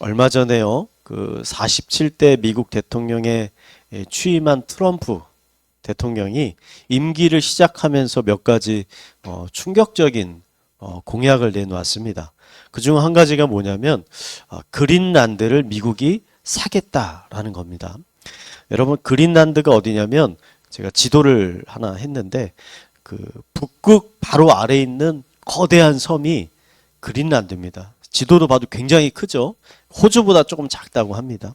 얼마 전에요. 그 47대 미국 대통령에 예, 취임한 트럼프 대통령이 임기를 시작하면서 몇 가지 어, 충격적인 어, 공약을 내놓았습니다. 그 중 한 가지가 뭐냐면 어, 그린란드를 미국이 사겠다라는 겁니다. 여러분 그린란드가 어디냐면 제가 지도를 하나 했는데 그 북극 바로 아래에 있는 거대한 섬이 그린란드입니다. 지도로 봐도 굉장히 크죠. 호주보다 조금 작다고 합니다.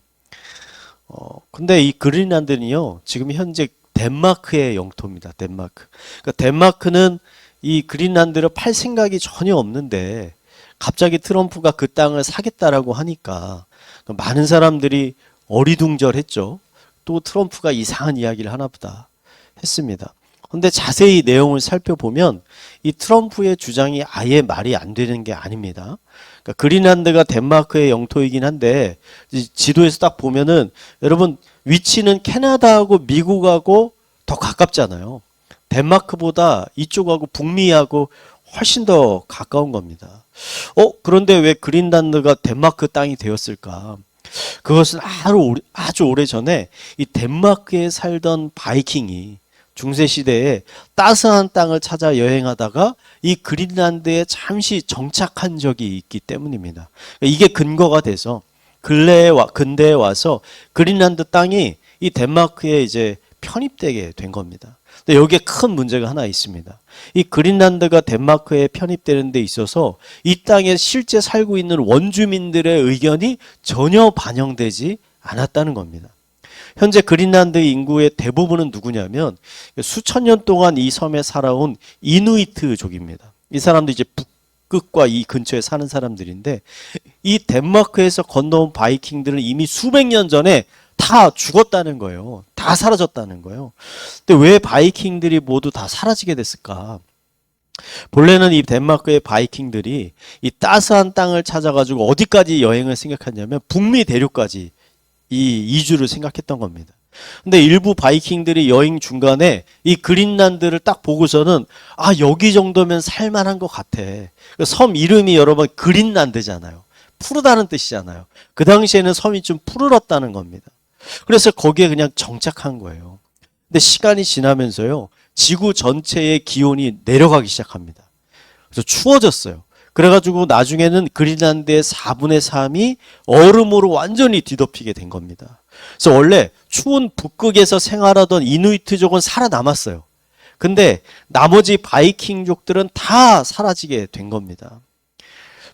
어, 근데 이 그린란드는요, 지금 현재 덴마크의 영토입니다. 덴마크. 그러니까 덴마크는 이 그린란드를 팔 생각이 전혀 없는데 갑자기 트럼프가 그 땅을 사겠다라고 하니까 많은 사람들이 어리둥절했죠. 또 트럼프가 이상한 이야기를 하나 보다 했습니다. 근데 자세히 내용을 살펴보면 이 트럼프의 주장이 아예 말이 안 되는 게 아닙니다. 그러니까 그린란드가 덴마크의 영토이긴 한데 이 지도에서 딱 보면은 여러분 위치는 캐나다하고 미국하고 더 가깝잖아요. 덴마크보다 이쪽하고 북미하고 훨씬 더 가까운 겁니다. 어 그런데 왜 그린란드가 덴마크 땅이 되었을까? 그것은 아주 오래, 아주 오래 전에 이 덴마크에 살던 바이킹이 중세 시대에 따스한 땅을 찾아 여행하다가 이 그린란드에 잠시 정착한 적이 있기 때문입니다. 이게 근거가 돼서 근래에 와 근대에 와서 그린란드 땅이 이 덴마크에 이제 편입되게 된 겁니다. 근데 여기에 큰 문제가 하나 있습니다. 이 그린란드가 덴마크에 편입되는 데 있어서 이 땅에 실제 살고 있는 원주민들의 의견이 전혀 반영되지 않았다는 겁니다. 현재 그린란드 인구의 대부분은 누구냐면 수천 년 동안 이 섬에 살아온 이누이트족입니다. 이 사람도 이제 북극과 이 근처에 사는 사람들인데 이 덴마크에서 건너온 바이킹들은 이미 수백 년 전에 다 죽었다는 거예요. 다 사라졌다는 거예요. 근데 왜 바이킹들이 모두 다 사라지게 됐을까? 본래는 이 덴마크의 바이킹들이 이 따스한 땅을 찾아가지고 어디까지 여행을 생각했냐면 북미 대륙까지 이 이주를 생각했던 겁니다. 근데 일부 바이킹들이 여행 중간에 이 그린란드를 딱 보고서는 아 여기 정도면 살만한 것 같아. 그섬 이름이 여러분 그린란드잖아요. 푸르다는 뜻이잖아요. 그 당시에는 섬이 좀 푸르렀다는 겁니다. 그래서 거기에 그냥 정착한 거예요. 근데 시간이 지나면서요 지구 전체의 기온이 내려가기 시작합니다. 그래서 추워졌어요. 그래가지고 나중에는 그린란드의 4분의 3이 얼음으로 완전히 뒤덮이게 된 겁니다. 그래서 원래 추운 북극에서 생활하던 이누이트족은 살아남았어요. 근데 나머지 바이킹족들은 다 사라지게 된 겁니다.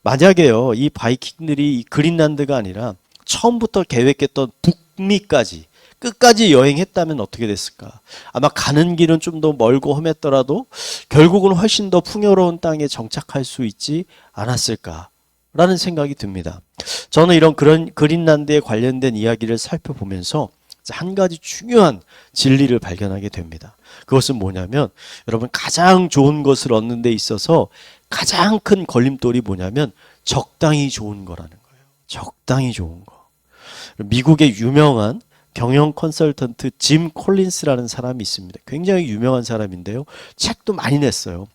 만약에요, 이 바이킹들이 이 그린란드가 아니라 처음부터 계획했던 북미까지 끝까지 여행했다면 어떻게 됐을까? 아마 가는 길은 좀 더 멀고 험했더라도 결국은 훨씬 더 풍요로운 땅에 정착할 수 있지 않았을까라는 생각이 듭니다. 저는 이런 그런 그린란드에 관련된 이야기를 살펴보면서 한 가지 중요한 진리를 발견하게 됩니다. 그것은 뭐냐면 여러분 가장 좋은 것을 얻는 데 있어서 가장 큰 걸림돌이 뭐냐면 적당히 좋은 거라는 거예요. 적당히 좋은 거. 미국의 유명한 경영 컨설턴트 짐 콜린스라는 사람이 있습니다. 굉장히 유명한 사람인데요. 책도 많이 냈어요.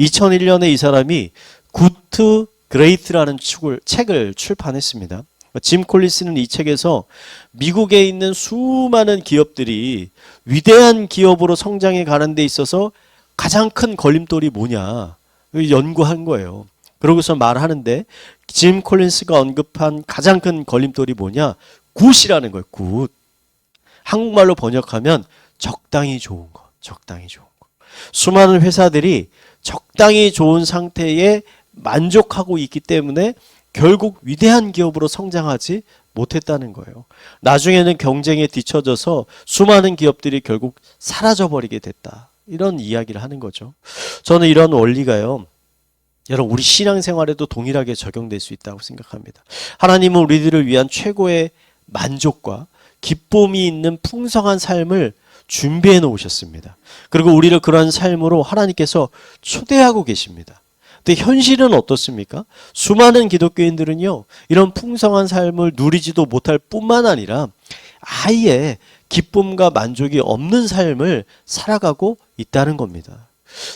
2001년에 이 사람이 굿트 그레이트라는 책을, 책을 출판했습니다. 짐 콜린스는 이 책에서 미국에 있는 수많은 기업들이 위대한 기업으로 성장해 가는 데 있어서 가장 큰 걸림돌이 뭐냐 연구한 거예요. 그러고서 말하는데 짐 콜린스가 언급한 가장 큰 걸림돌이 뭐냐? 굿이라는 거예요. 굿. 한국말로 번역하면 적당히 좋은 거, 적당히 좋은 거. 수많은 회사들이 적당히 좋은 상태에 만족하고 있기 때문에 결국 위대한 기업으로 성장하지 못했다는 거예요. 나중에는 경쟁에 뒤처져서 수많은 기업들이 결국 사라져 버리게 됐다. 이런 이야기를 하는 거죠. 저는 이런 원리가요. 여러분 우리 신앙생활에도 동일하게 적용될 수 있다고 생각합니다. 하나님은 우리들을 위한 최고의 만족과 기쁨이 있는 풍성한 삶을 준비해 놓으셨습니다. 그리고 우리를 그러한 삶으로 하나님께서 초대하고 계십니다. 근데 현실은 어떻습니까? 수많은 기독교인들은요, 이런 풍성한 삶을 누리지도 못할 뿐만 아니라 아예 기쁨과 만족이 없는 삶을 살아가고 있다는 겁니다.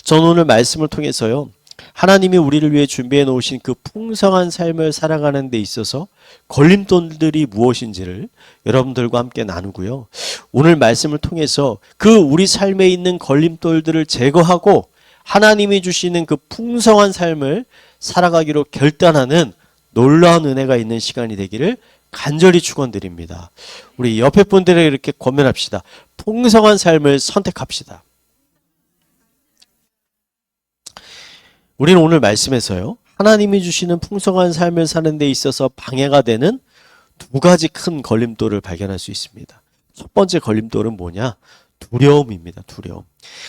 저는 오늘 말씀을 통해서요, 하나님이 우리를 위해 준비해 놓으신 그 풍성한 삶을 살아가는 데 있어서 걸림돌들이 무엇인지를 여러분들과 함께 나누고요. 오늘 말씀을 통해서 그 우리 삶에 있는 걸림돌들을 제거하고 하나님이 주시는 그 풍성한 삶을 살아가기로 결단하는 놀라운 은혜가 있는 시간이 되기를 간절히 축원드립니다. 우리 옆에 분들에게 이렇게 권면합시다. 풍성한 삶을 선택합시다. 우리는 오늘 말씀에서요. 하나님이 주시는 풍성한 삶을 사는 데 있어서 방해가 되는 두 가지 큰 걸림돌을 발견할 수 있습니다. 첫 번째 걸림돌은 뭐냐? 두려움입니다. 두려움.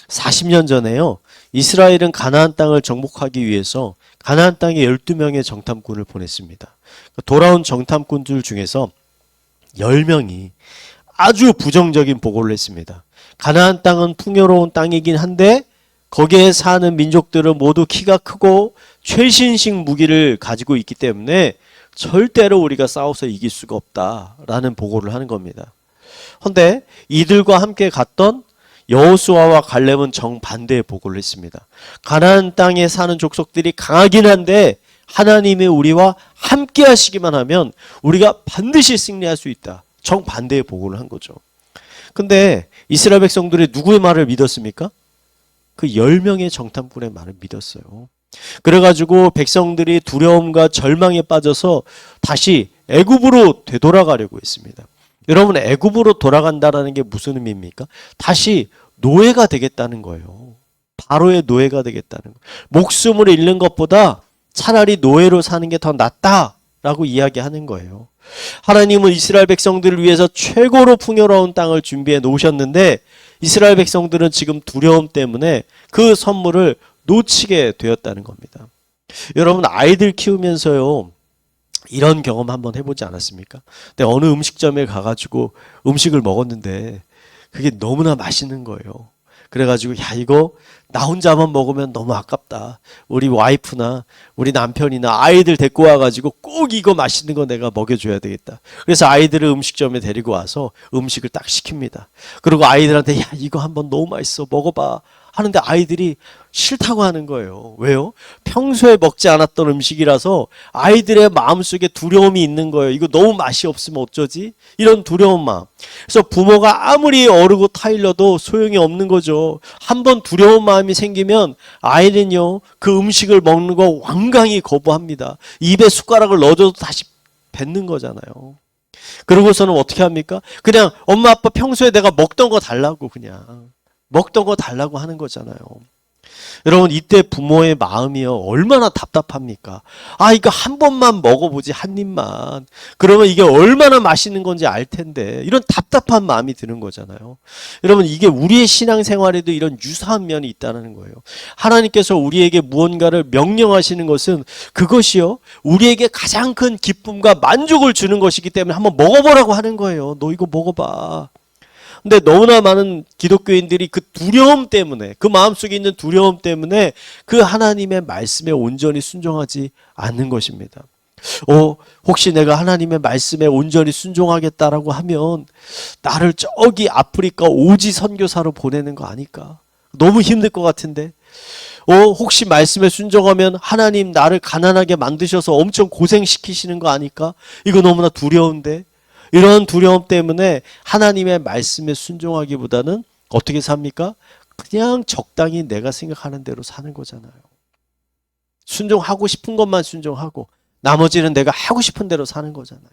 40년 전에요. 이스라엘은 가나안 땅을 정복하기 위해서 가나안 땅에 12명의 정탐꾼을 보냈습니다. 돌아온 정탐꾼들 중에서 10명이 아주 부정적인 보고를 했습니다. 가나안 땅은 풍요로운 땅이긴 한데 거기에 사는 민족들은 모두 키가 크고 최신식 무기를 가지고 있기 때문에 절대로 우리가 싸워서 이길 수가 없다라는 보고를 하는 겁니다. 헌데 이들과 함께 갔던 여호수아와 갈렙은 정반대의 보고를 했습니다. 가나안 땅에 사는 족속들이 강하긴 한데 하나님이 우리와 함께 하시기만 하면 우리가 반드시 승리할 수 있다. 정반대의 보고를 한 거죠. 근데 이스라엘 백성들이 누구의 말을 믿었습니까? 그 10명의 정탐꾼의 말을 믿었어요. 그래가지고 백성들이 두려움과 절망에 빠져서 다시 애굽으로 되돌아가려고 했습니다. 여러분 애굽으로 돌아간다라는 게 무슨 의미입니까? 다시 노예가 되겠다는 거예요. 바로의 노예가 되겠다는 거. 목숨을 잃는 것보다 차라리 노예로 사는 게 더 낫다라고 이야기하는 거예요. 하나님은 이스라엘 백성들을 위해서 최고로 풍요로운 땅을 준비해 놓으셨는데 이스라엘 백성들은 지금 두려움 때문에 그 선물을 놓치게 되었다는 겁니다. 여러분 아이들 키우면서요. 이런 경험 한번 해보지 않았습니까? 근데 어느 음식점에 가가지고 음식을 먹었는데 그게 너무나 맛있는 거예요. 그래가지고 야 이거 나 혼자만 먹으면 너무 아깝다. 우리 와이프나 우리 남편이나 아이들 데리고 와가지고 꼭 이거 맛있는 거 내가 먹여줘야 되겠다. 그래서 아이들을 음식점에 데리고 와서 음식을 딱 시킵니다. 그리고 아이들한테 야 이거 한번 너무 맛있어 먹어봐. 하는데 아이들이 싫다고 하는 거예요. 왜요? 평소에 먹지 않았던 음식이라서 아이들의 마음속에 두려움이 있는 거예요. 이거 너무 맛이 없으면 어쩌지? 이런 두려운 마음. 그래서 부모가 아무리 어르고 타일러도 소용이 없는 거죠. 한번 두려운 마음이 생기면 아이는요, 그 음식을 먹는 거 완강히 거부합니다. 입에 숟가락을 넣어줘도 다시 뱉는 거잖아요. 그러고서는 어떻게 합니까? 그냥 엄마 아빠 평소에 내가 먹던 거 달라고 그냥. 먹던 거 달라고 하는 거잖아요. 여러분 이때 부모의 마음이요 얼마나 답답합니까? 아 이거 한 번만 먹어보지 한 입만 그러면 이게 얼마나 맛있는 건지 알 텐데 이런 답답한 마음이 드는 거잖아요. 여러분 이게 우리의 신앙생활에도 이런 유사한 면이 있다는 거예요. 하나님께서 우리에게 무언가를 명령하시는 것은 그것이요 우리에게 가장 큰 기쁨과 만족을 주는 것이기 때문에 한번 먹어보라고 하는 거예요. 너 이거 먹어봐. 근데 너무나 많은 기독교인들이 그 두려움 때문에 그 마음속에 있는 두려움 때문에 그 하나님의 말씀에 온전히 순종하지 않는 것입니다. 어, 혹시 내가 하나님의 말씀에 온전히 순종하겠다라고 하면 나를 저기 아프리카 오지 선교사로 보내는 거 아닐까? 너무 힘들 것 같은데. 어, 혹시 말씀에 순종하면 하나님 나를 가난하게 만드셔서 엄청 고생시키시는 거 아닐까? 이거 너무나 두려운데. 이런 두려움 때문에 하나님의 말씀에 순종하기보다는 어떻게 삽니까? 그냥 적당히 내가 생각하는 대로 사는 거잖아요. 순종하고 싶은 것만 순종하고 나머지는 내가 하고 싶은 대로 사는 거잖아요.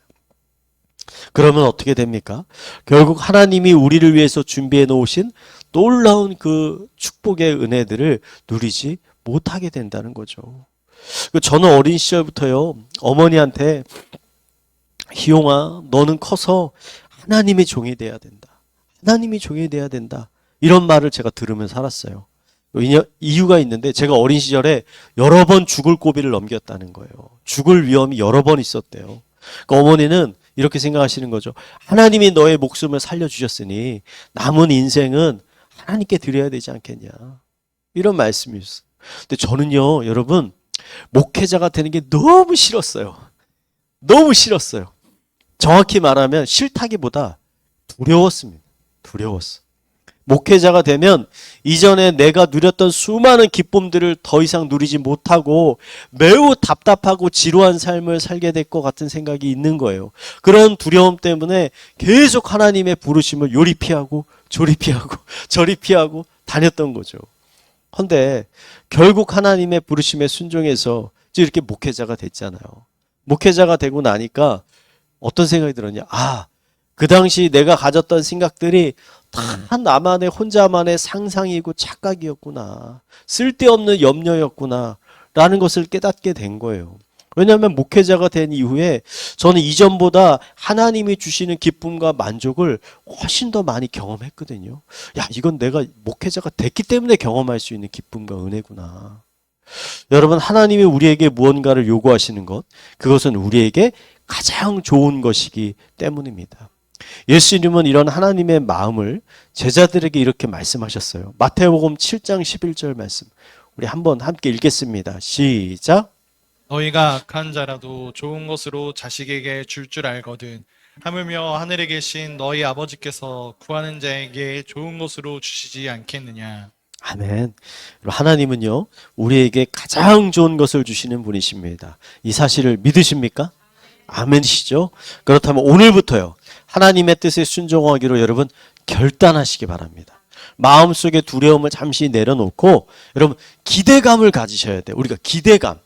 그러면 어떻게 됩니까? 결국 하나님이 우리를 위해서 준비해 놓으신 놀라운 그 축복의 은혜들을 누리지 못하게 된다는 거죠. 저는 어린 시절부터요, 어머니한테 희용아, 너는 커서 하나님의 종이 돼야 된다. 하나님이 종이 돼야 된다. 이런 말을 제가 들으며 살았어요. 이유가 있는데 제가 어린 시절에 여러 번 죽을 고비를 넘겼다는 거예요. 죽을 위험이 여러 번 있었대요. 그러니까 어머니는 이렇게 생각하시는 거죠. 하나님이 너의 목숨을 살려주셨으니 남은 인생은 하나님께 드려야 되지 않겠냐. 이런 말씀이었어요. 근데 저는요, 여러분, 목회자가 되는 게 너무 싫었어요. 너무 싫었어요. 정확히 말하면 싫다기보다 두려웠습니다. 두려웠어. 목회자가 되면 이전에 내가 누렸던 수많은 기쁨들을 더 이상 누리지 못하고 매우 답답하고 지루한 삶을 살게 될 것 같은 생각이 있는 거예요. 그런 두려움 때문에 계속 하나님의 부르심을 요리 피하고 조리 피하고 저리 피하고 다녔던 거죠. 헌데 결국 하나님의 부르심에 순종해서 이렇게 목회자가 됐잖아요. 목회자가 되고 나니까 어떤 생각이 들었냐? 아, 그 당시 내가 가졌던 생각들이 다 나만의 혼자만의 상상이고 착각이었구나. 쓸데없는 염려였구나. 라는 것을 깨닫게 된 거예요. 왜냐하면 목회자가 된 이후에 저는 이전보다 하나님이 주시는 기쁨과 만족을 훨씬 더 많이 경험했거든요. 야, 이건 내가 목회자가 됐기 때문에 경험할 수 있는 기쁨과 은혜구나. 여러분, 하나님이 우리에게 무언가를 요구하시는 것, 그것은 우리에게 가장 좋은 것이기 때문입니다. 예수님은 이런 하나님의 마음을 제자들에게 이렇게 말씀하셨어요. 마태복음 7장 11절 말씀. 우리 한번 함께 읽겠습니다. 시작. 너희가 악한 자라도 좋은 것으로 자식에게 줄줄 알거든. 하물며 하늘에 계신 너희 아버지께서 구하는 자에게 좋은 것으로 주시지 않겠느냐. 아멘. 하나님은요, 우리에게 가장 좋은 것을 주시는 분이십니다. 이 사실을 믿으십니까? 아멘이시죠? 그렇다면 오늘부터요, 하나님의 뜻에 순종하기로 여러분 결단하시기 바랍니다. 마음속에 두려움을 잠시 내려놓고 여러분 기대감을 가지셔야 돼요. 우리가 기대감.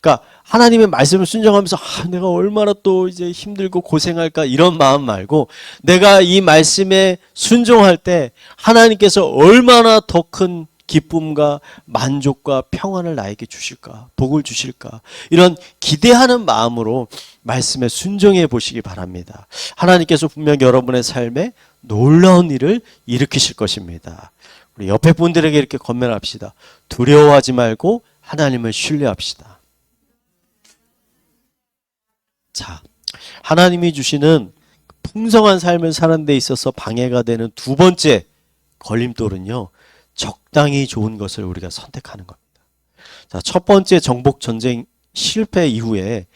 그러니까 하나님의 말씀을 순종하면서 아, 내가 얼마나 또 이제 힘들고 고생할까 이런 마음 말고 내가 이 말씀에 순종할 때 하나님께서 얼마나 더 큰 기쁨과 만족과 평안을 나에게 주실까 복을 주실까 이런 기대하는 마음으로 말씀에 순종해 보시기 바랍니다. 하나님께서 분명 여러분의 삶에 놀라운 일을 일으키실 것입니다. 우리 옆에 분들에게 이렇게 건면합시다. 두려워하지 말고 하나님을 신뢰합시다. 자, 하나님이 주시는 풍성한 삶을 사는 데 있어서 방해가 되는 두 번째 걸림돌은요, 적당히 좋은 것을 우리가 선택하는 겁니다. 자, 첫 번째 정복 전쟁 실패 이후에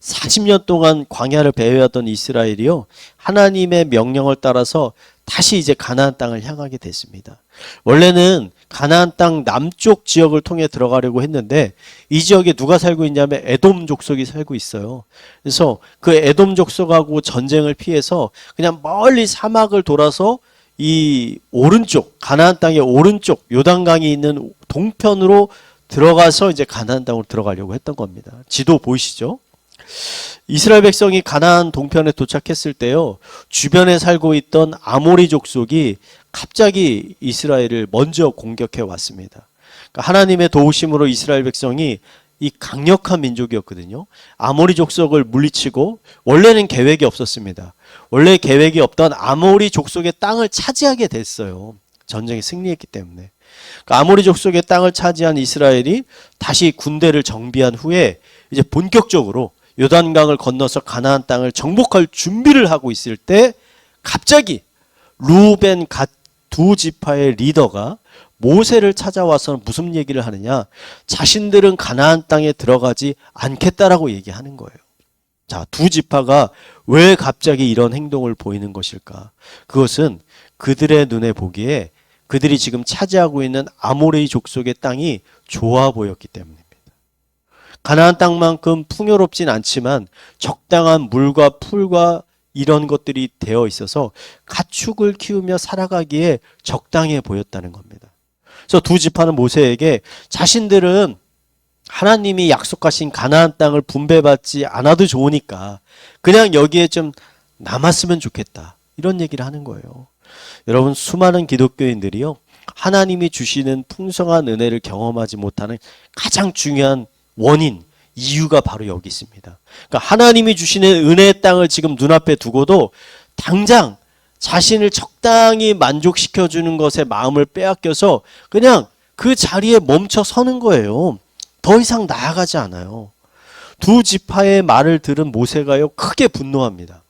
40년 동안 광야를 배회하던 이스라엘이요, 하나님의 명령을 따라서 다시 이제 가나안 땅을 향하게 됐습니다. 원래는 가나안 땅 남쪽 지역을 통해 들어가려고 했는데 이 지역에 누가 살고 있냐면 에돔 족속이 살고 있어요. 그래서 그 에돔 족속하고 전쟁을 피해서 그냥 멀리 사막을 돌아서 이 오른쪽 가나안 땅의 오른쪽 요단강이 있는 동편으로 들어가서 이제 가나안 땅으로 들어가려고 했던 겁니다. 지도 보이시죠? 이스라엘 백성이 가나안 동편에 도착했을 때요. 주변에 살고 있던 아모리 족속이 갑자기 이스라엘을 먼저 공격해 왔습니다. 그러니까 하나님의 도우심으로 이스라엘 백성이 이 강력한 민족이었거든요. 아모리 족속을 물리치고 원래는 계획이 없었습니다. 원래 계획이 없던 아모리 족속의 땅을 차지하게 됐어요. 전쟁에 승리했기 때문에. 그러니까 아모리 족속의 땅을 차지한 이스라엘이 다시 군대를 정비한 후에 이제 본격적으로 요단강을 건너서 가나안 땅을 정복할 준비를 하고 있을 때 갑자기 루벤 갓 두 지파의 리더가 모세를 찾아와서 무슨 얘기를 하느냐? 자신들은 가나안 땅에 들어가지 않겠다라고 얘기하는 거예요. 자, 두 지파가 왜 갑자기 이런 행동을 보이는 것일까? 그것은 그들의 눈에 보기에 그들이 지금 차지하고 있는 아모레이 족속의 땅이 좋아 보였기 때문입니다. 가나안 땅만큼 풍요롭진 않지만 적당한 물과 풀과 이런 것들이 되어 있어서 가축을 키우며 살아가기에 적당해 보였다는 겁니다. 그래서 두 지파는 모세에게 자신들은 하나님이 약속하신 가나안 땅을 분배받지 않아도 좋으니까 그냥 여기에 좀 남았으면 좋겠다. 이런 얘기를 하는 거예요. 여러분 수많은 기독교인들이요. 하나님이 주시는 풍성한 은혜를 경험하지 못하는 가장 중요한 원인, 이유가 바로 여기 있습니다. 그러니까 하나님이 주시는 은혜의 땅을 지금 눈앞에 두고도 당장 자신을 적당히 만족시켜 주는 것에 마음을 빼앗겨서 그냥 그 자리에 멈춰 서는 거예요. 더 이상 나아가지 않아요. 두 지파의 말을 들은 모세가요 크게 분노합니다.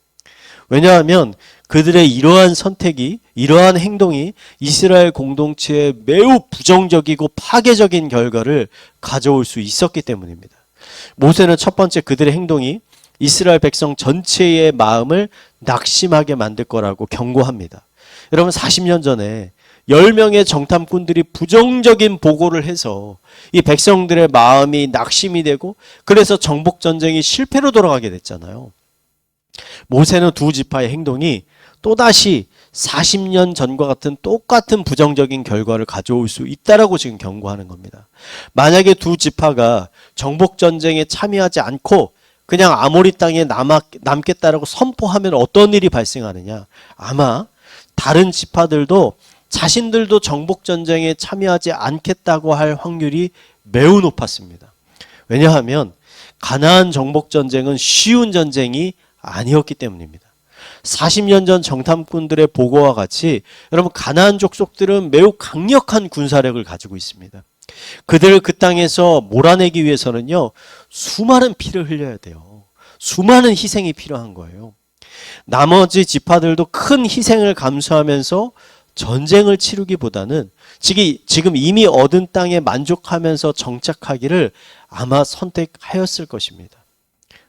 왜냐하면 그들의 이러한 선택이 이러한 행동이 이스라엘 공동체에 매우 부정적이고 파괴적인 결과를 가져올 수 있었기 때문입니다. 모세는 첫 번째 그들의 행동이 이스라엘 백성 전체의 마음을 낙심하게 만들 거라고 경고합니다. 여러분 40년 전에 10명의 정탐꾼들이 부정적인 보고를 해서 이 백성들의 마음이 낙심이 되고 그래서 정복 전쟁이 실패로 돌아가게 됐잖아요. 모세는 두 지파의 행동이 또다시 40년 전과 같은 똑같은 부정적인 결과를 가져올 수 있다라고 지금 경고하는 겁니다. 만약에 두 지파가 정복 전쟁에 참여하지 않고 그냥 아모리 땅에 남아, 남겠다라고 선포하면 어떤 일이 발생하느냐? 아마 다른 지파들도 자신들도 정복 전쟁에 참여하지 않겠다고 할 확률이 매우 높았습니다. 왜냐하면 가나안 정복 전쟁은 쉬운 전쟁이 아니었기 때문입니다. 40년 전 정탐꾼들의 보고와 같이 여러분 가나안 족속들은 매우 강력한 군사력을 가지고 있습니다. 그들을 그 땅에서 몰아내기 위해서는요 수많은 피를 흘려야 돼요. 수많은 희생이 필요한 거예요. 나머지 지파들도 큰 희생을 감수하면서 전쟁을 치르기보다는 지금 이미 얻은 땅에 만족하면서 정착하기를 아마 선택하였을 것입니다.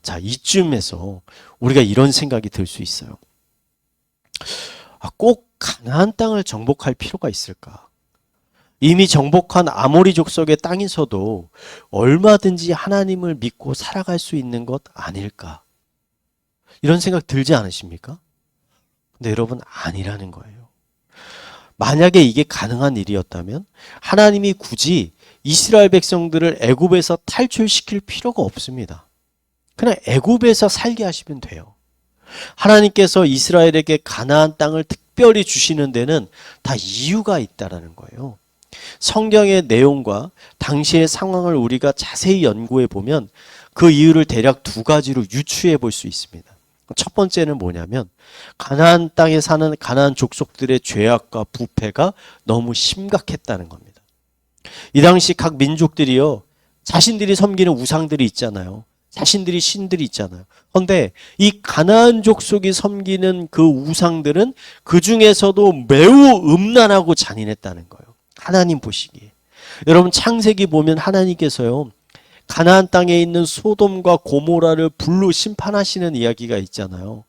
자, 이쯤에서 우리가 이런 생각이 들 수 있어요. 아, 꼭 가나안 땅을 정복할 필요가 있을까? 이미 정복한 아모리 족속의 땅에서도 얼마든지 하나님을 믿고 살아갈 수 있는 것 아닐까? 이런 생각 들지 않으십니까? 근데 여러분 아니라는 거예요. 만약에 이게 가능한 일이었다면 하나님이 굳이 이스라엘 백성들을 애굽에서 탈출시킬 필요가 없습니다. 그냥 애굽에서 살게 하시면 돼요. 하나님께서 이스라엘에게 가나안 땅을 특별히 주시는 데는 다 이유가 있다라는 거예요. 성경의 내용과 당시의 상황을 우리가 자세히 연구해 보면 그 이유를 대략 두 가지로 유추해 볼 수 있습니다. 첫 번째는 뭐냐면 가나안 땅에 사는 가나안 족속들의 죄악과 부패가 너무 심각했다는 겁니다. 이 당시 각 민족들이요 자신들이 섬기는 우상들이 있잖아요. 자신들이 신들이 있잖아요. 그런데 이 가나안 족속이 섬기는 그 우상들은 그 중에서도 매우 음란하고 잔인했다는 거예요. 하나님 보시기에. 여러분 창세기 보면 하나님께서요. 가나안 땅에 있는 소돔과 고모라를 불로 심판하시는 이야기가 있잖아요.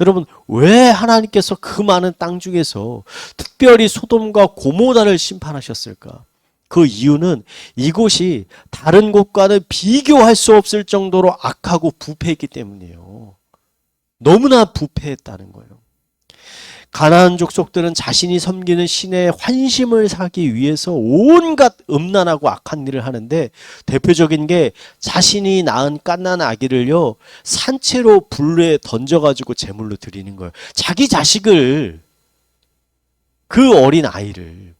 여러분 왜 하나님께서 그 많은 땅 중에서 특별히 소돔과 고모라를 심판하셨을까? 그 이유는 이곳이 다른 곳과는 비교할 수 없을 정도로 악하고 부패했기 때문이에요. 너무나 부패했다는 거예요. 가나안 족속들은 자신이 섬기는 신의 환심을 사기 위해서 온갖 음란하고 악한 일을 하는데 대표적인 게 자신이 낳은 깐난 아기를요 산채로 불에 던져가지고 제물로 드리는 거예요. 자기 자식을 그 어린 아이를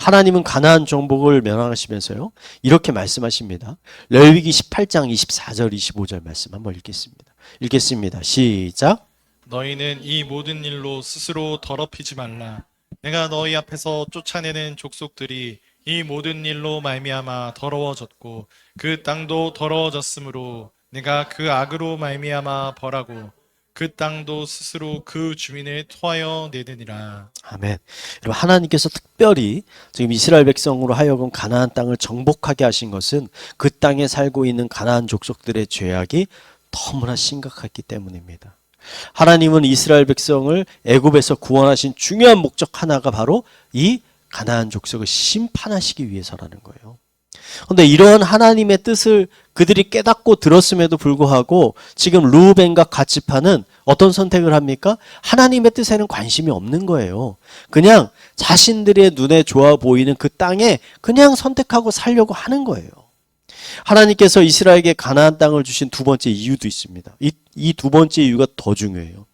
하나님은 가나안 정복을 명하시면서요 이렇게 말씀하십니다. 레위기 18장 24절 25절 말씀 한번 읽겠습니다. 읽겠습니다. 시작. 너희는 이 모든 일로 스스로 더럽히지 말라. 내가 너희 앞에서 쫓아내는 족속들이 이 모든 일로 말미암아 더러워졌고 그 땅도 더러워졌으므로 내가 그 악으로 말미암아 벌하고 그 땅도 스스로 그 주민을 토하여 내느니라. 아멘. 여러분 하나님께서 특별히 지금 이스라엘 백성으로 하여금 가나안 땅을 정복하게 하신 것은 그 땅에 살고 있는 가나안 족속들의 죄악이 너무나 심각했기 때문입니다. 하나님은 이스라엘 백성을 애굽에서 구원하신 중요한 목적 하나가 바로 이 가나안 족속을 심판하시기 위해서라는 거예요. 그런데 이러한 하나님의 뜻을 그들이 깨닫고 들었음에도 불구하고 지금 루벤과 가치파는 어떤 선택을 합니까? 하나님의 뜻에는 관심이 없는 거예요. 그냥 자신들의 눈에 좋아 보이는 그 땅에 그냥 선택하고 살려고 하는 거예요. 하나님께서 이스라엘에게 가나안 땅을 주신 두 번째 이유도 있습니다. 이이두 번째 이유가 더 중요해요.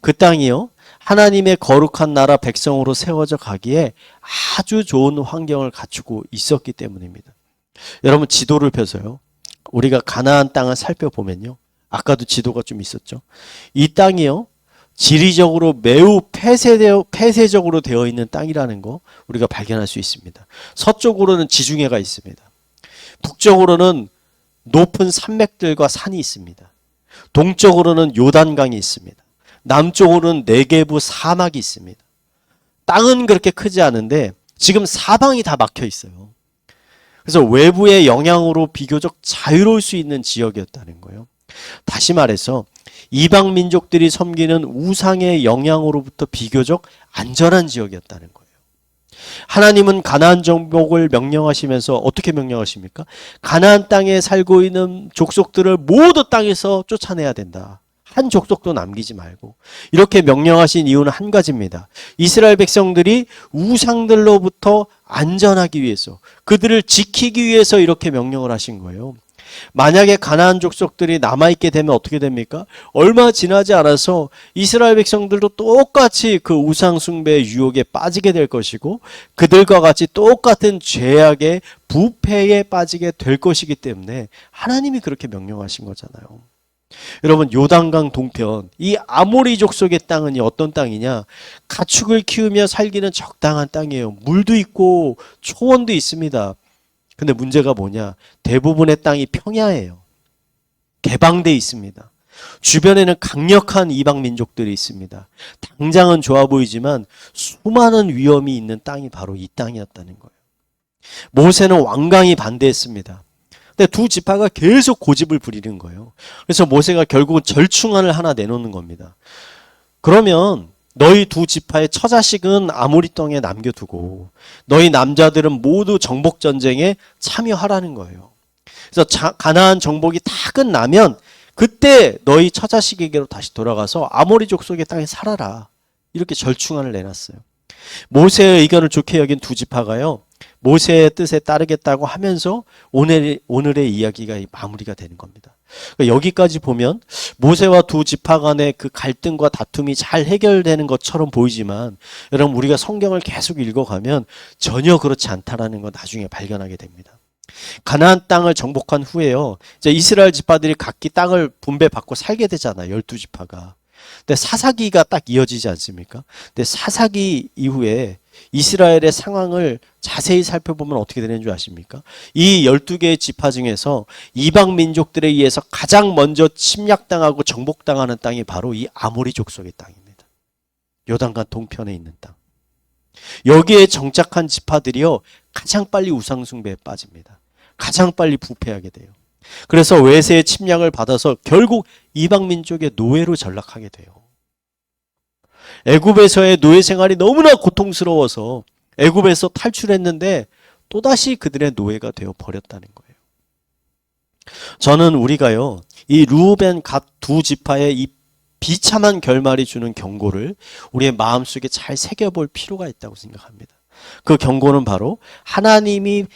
그 땅이요. 하나님의 거룩한 나라 백성으로 세워져 가기에 아주 좋은 환경을 갖추고 있었기 때문입니다. 여러분 지도를 펴서요. 우리가 가나안 땅을 살펴보면요. 아까도 지도가 좀 있었죠. 이 땅이요. 지리적으로 매우 폐쇄되어, 폐쇄적으로 되어 있는 땅이라는 거 우리가 발견할 수 있습니다. 서쪽으로는 지중해가 있습니다. 북쪽으로는 높은 산맥들과 산이 있습니다. 동쪽으로는 요단강이 있습니다. 남쪽으로는 네게부 사막이 있습니다. 땅은 그렇게 크지 않은데 지금 사방이 다 막혀 있어요. 그래서 외부의 영향으로 비교적 자유로울 수 있는 지역이었다는 거예요. 다시 말해서 이방 민족들이 섬기는 우상의 영향으로부터 비교적 안전한 지역이었다는 거예요. 하나님은 가나안 정복을 명령하시면서 어떻게 명령하십니까? 가나안 땅에 살고 있는 족속들을 모두 땅에서 쫓아내야 된다. 한 족속도 남기지 말고 이렇게 명령하신 이유는 한 가지입니다. 이스라엘 백성들이 우상들로부터 안전하기 위해서 그들을 지키기 위해서 이렇게 명령을 하신 거예요. 만약에 가나안 족속들이 남아 있게 되면 어떻게 됩니까? 얼마 지나지 않아서 이스라엘 백성들도 똑같이 그 우상 숭배의 유혹에 빠지게 될 것이고 그들과 같이 똑같은 죄악의 부패에 빠지게 될 것이기 때문에 하나님이 그렇게 명령하신 거잖아요. 여러분 요단강 동편 이 아모리 족속의 땅은 어떤 땅이냐 가축을 키우며 살기는 적당한 땅이에요 물도 있고 초원도 있습니다 근데 문제가 뭐냐? 대부분의 땅이 평야예요. 개방돼 있습니다. 주변에는 강력한 이방 민족들이 있습니다. 당장은 좋아 보이지만 수많은 위험이 있는 땅이 바로 이 땅이었다는 거예요. 모세는 완강히 반대했습니다. 근데 두 지파가 계속 고집을 부리는 거예요. 그래서 모세가 결국은 절충안을 하나 내놓는 겁니다. 그러면 너희 두 지파의 처자식은 아모리 땅에 남겨두고 너희 남자들은 모두 정복 전쟁에 참여하라는 거예요. 그래서 자- 가나안 정복이 다 끝나면 그때 너희 처자식에게로 다시 돌아가서 아모리 족속의 땅에 살아라. 이렇게 절충안을 내놨어요. 모세의 의견을 좋게 여긴 두 지파가요. 모세의 뜻에 따르겠다고 하면서 오늘, 오늘의 이야기가 마무리가 되는 겁니다. 그러니까 여기까지 보면 모세와 두 지파 간의 그 갈등과 다툼이 잘 해결되는 것처럼 보이지만 여러분 우리가 성경을 계속 읽어가면 전혀 그렇지 않다라는 걸 나중에 발견하게 됩니다. 가나안 땅을 정복한 후에요. 이제 이스라엘 지파들이 각기 땅을 분배받고 살게 되잖아요. 열두 지파가. 근데 사사기가 딱 이어지지 않습니까? 근데 사사기 이후에 이스라엘의 상황을 자세히 살펴보면 어떻게 되는 줄 아십니까? 이 12개의 지파 중에서 이방 민족들에 의해서 가장 먼저 침략당하고 정복당하는 땅이 바로 이 아모리 족속의 땅입니다. 요단강 동편에 있는 땅. 여기에 정착한 지파들이요. 가장 빨리 우상숭배에 빠집니다. 가장 빨리 부패하게 돼요. 그래서 외세의 침략을 받아서 결국 이방 민족의 노예로 전락하게 돼요. 애굽에서의 노예 생활이 너무나 고통스러워서 애굽에서 탈출했는데 또다시 그들의 노예가 되어 버렸다는 거예요. 저는 우리가요. 이 루벤 갓 두 지파의 이 비참한 결말이 주는 경고를 우리의 마음속에 잘 새겨볼 필요가 있다고 생각합니다. 그 경고는 바로 하나님이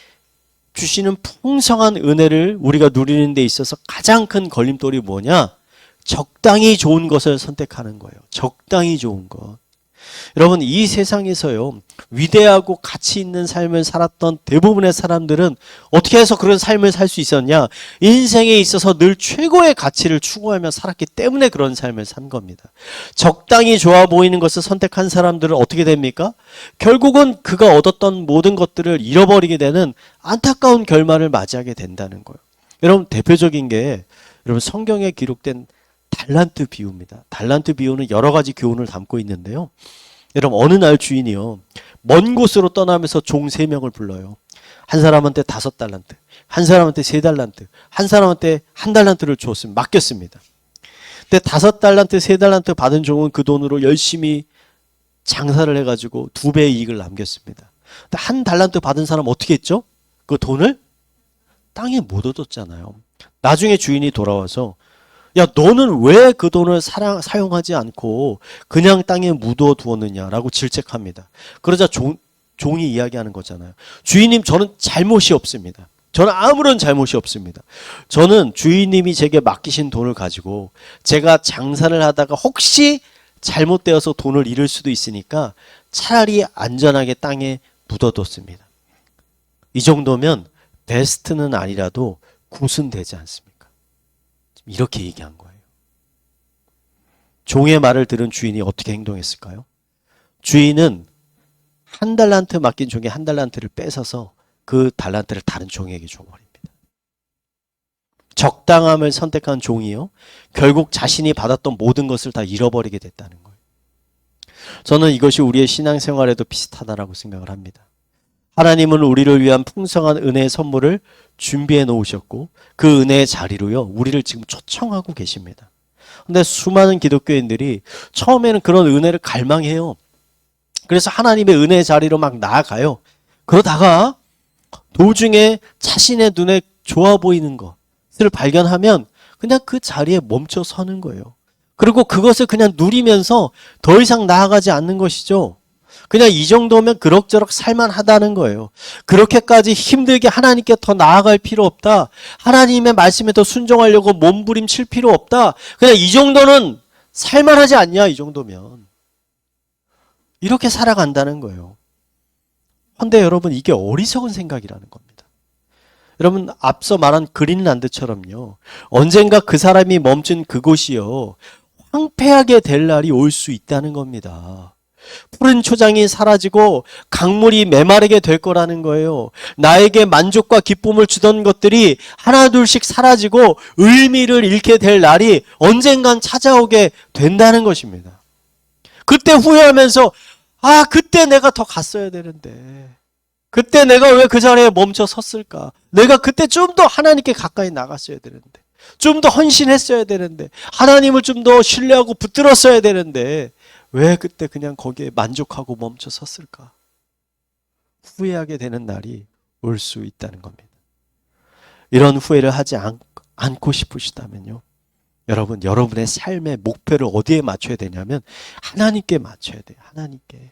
주시는 풍성한 은혜를 우리가 누리는 데 있어서 가장 큰 걸림돌이 뭐냐? 적당히 좋은 것을 선택하는 거예요. 적당히 좋은 것. 여러분, 이 세상에서요, 위대하고 가치 있는 삶을 살았던 대부분의 사람들은 어떻게 해서 그런 삶을 살 수 있었냐? 인생에 있어서 늘 최고의 가치를 추구하며 살았기 때문에 그런 삶을 산 겁니다. 적당히 좋아 보이는 것을 선택한 사람들은 어떻게 됩니까? 결국은 그가 얻었던 모든 것들을 잃어버리게 되는 안타까운 결말을 맞이하게 된다는 거예요. 여러분, 대표적인 게 여러분 성경에 기록된 달란트 비유입니다. 달란트 비유는 여러 가지 교훈을 담고 있는데요. 여러분 어느 날 주인이요 먼 곳으로 떠나면서 종 세 명을 불러요. 한 사람한테 다섯 달란트, 한 사람한테 세 달란트, 한 사람한테 한 달란트를 줬습니다. 맡겼습니다. 근데 다섯 달란트, 세 달란트 받은 종은 그 돈으로 열심히 장사를 해가지고 두 배의 이익을 남겼습니다. 근데 한 달란트 받은 사람 어떻게 했죠? 그 돈을 땅에 못 얻었잖아요. 나중에 주인이 돌아와서 야, 너는 왜 그 돈을 사랑, 사용하지 않고 그냥 땅에 묻어 두었느냐라고 질책합니다. 그러자 종, 종이 이야기하는 거잖아요. 주인님, 저는 잘못이 없습니다. 저는 아무런 잘못이 없습니다. 저는 주인님이 제게 맡기신 돈을 가지고 제가 장사를 하다가 혹시 잘못되어서 돈을 잃을 수도 있으니까 차라리 안전하게 땅에 묻어뒀습니다. 이 정도면 베스트는 아니라도 굿은 되지 않습니까? 이렇게 얘기한 거예요. 종의 말을 들은 주인이 어떻게 행동했을까요? 주인은 한 달란트 맡긴 종이 한 달란트를 뺏어서 그 달란트를 다른 종에게 줘버립니다. 적당함을 선택한 종이요. 결국 자신이 받았던 모든 것을 다 잃어버리게 됐다는 거예요. 저는 이것이 우리의 신앙생활에도 비슷하다라고 생각을 합니다. 하나님은 우리를 위한 풍성한 은혜의 선물을 준비해 놓으셨고 그 은혜의 자리로요. 우리를 지금 초청하고 계십니다. 근데 수많은 기독교인들이 처음에는 그런 은혜를 갈망해요. 그래서 하나님의 은혜의 자리로 막 나아가요. 그러다가 도중에 자신의 눈에 좋아 보이는 것을 발견하면 그냥 그 자리에 멈춰 서는 거예요. 그리고 그것을 그냥 누리면서 더 이상 나아가지 않는 것이죠. 그냥 이 정도면 그럭저럭 살만하다는 거예요. 그렇게까지 힘들게 하나님께 더 나아갈 필요 없다. 하나님의 말씀에 더 순종하려고 몸부림칠 필요 없다. 그냥 이 정도는 살만하지 않냐, 이 정도면. 이렇게 살아간다는 거예요. 근데 여러분, 이게 어리석은 생각이라는 겁니다. 여러분, 앞서 말한 그린란드처럼요. 언젠가 그 사람이 멈춘 그곳이요. 황폐하게 될 날이 올 수 있다는 겁니다. 푸른 초장이 사라지고 강물이 메마르게 될 거라는 거예요. 나에게 만족과 기쁨을 주던 것들이 하나둘씩 사라지고 의미를 잃게 될 날이 언젠간 찾아오게 된다는 것입니다. 그때 후회하면서 아, 그때 내가 더 갔어야 되는데. 그때 내가 왜 그 자리에 멈춰 섰을까? 내가 그때 좀 더 하나님께 가까이 나갔어야 되는데. 좀 더 헌신했어야 되는데. 하나님을 좀 더 신뢰하고 붙들었어야 되는데. 왜 그때 그냥 거기에 만족하고 멈춰 섰을까? 후회하게 되는 날이 올 수 있다는 겁니다. 이런 후회를 하지 않, 않고 싶으시다면요. 여러분, 여러분의 삶의 목표를 어디에 맞춰야 되냐면 하나님께 맞춰야 돼요. 하나님께.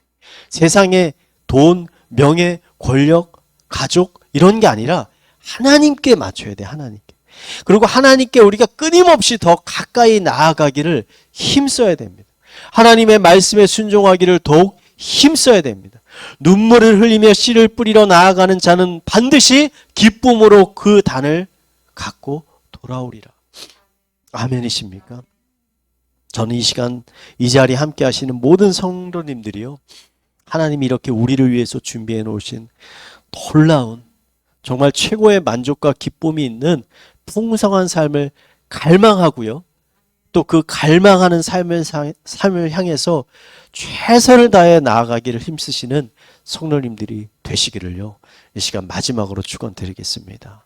세상에 돈, 명예, 권력, 가족 이런 게 아니라 하나님께 맞춰야 돼. 하나님께. 그리고 하나님께 우리가 끊임없이 더 가까이 나아가기를 힘써야 됩니다. 하나님의 말씀에 순종하기를 더욱 힘써야 됩니다. 눈물을 흘리며 씨를 뿌리러 나아가는 자는 반드시 기쁨으로 그 단을 갖고 돌아오리라. 아멘이십니까? 저는 이 시간 이 자리에 함께 하시는 모든 성도님들이요. 하나님이 이렇게 우리를 위해서 준비해 놓으신 놀라운 정말 최고의 만족과 기쁨이 있는 풍성한 삶을 갈망하고요. 또 그 갈망하는 삶을, 상- 삶을 향해서 최선을 다해 나아가기를 힘쓰시는 성도님들이 되시기를요. 이 시간 마지막으로 축원드리겠습니다.